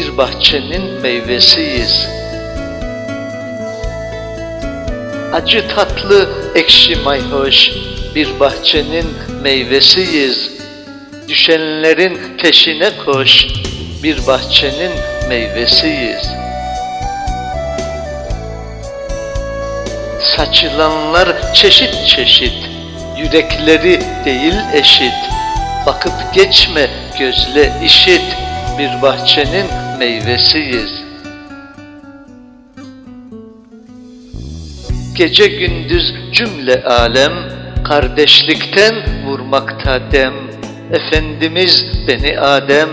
bir bahçenin meyvesiyiz. Acı tatlı ekşi mayhoş bir bahçenin meyvesiyiz. Düşenlerin peşine koş bir bahçenin meyvesiyiz. Saçılanlar çeşit çeşit, yürekleri değil eşit. Bakıp geçme gözle işit, bir bahçenin meyvesiyiz. Gece gündüz cümle alem, kardeşlikten vurmakta dem. Efendimiz beni Adem,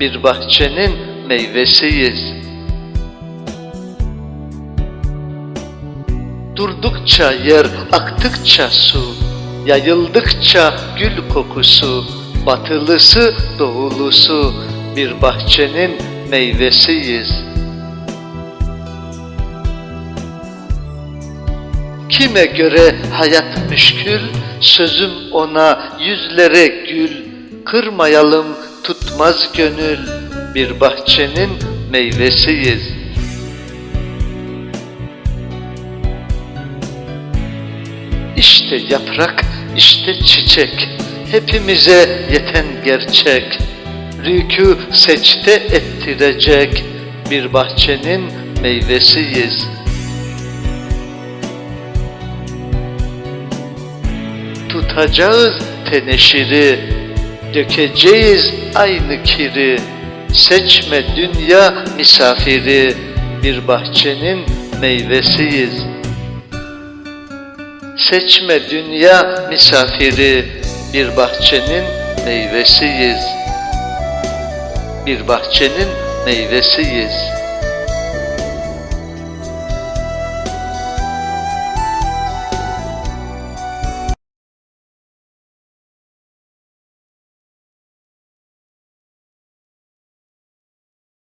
bir bahçenin meyvesiyiz. Durdukça yer, aktıkça su, yayıldıkça gül kokusu, batılısı doğulusu, bir bahçenin meyvesiyiz. Kime göre hayat müşkül, sözüm ona yüzlere gül, kırmayalım tutmaz gönül, bir bahçenin meyvesiyiz. İşte yaprak, işte çiçek, hepimize yeten gerçek. Rükû secde ettirecek bir bahçenin meyvesiyiz. Tutacağız teneşiri, dökeceğiz aynı kiri. Seçme dünya misafiri, bir bahçenin meyvesiyiz. Seçme dünya misafiri, bir bahçenin meyvesiyiz. Bir bahçenin meyvesiyiz.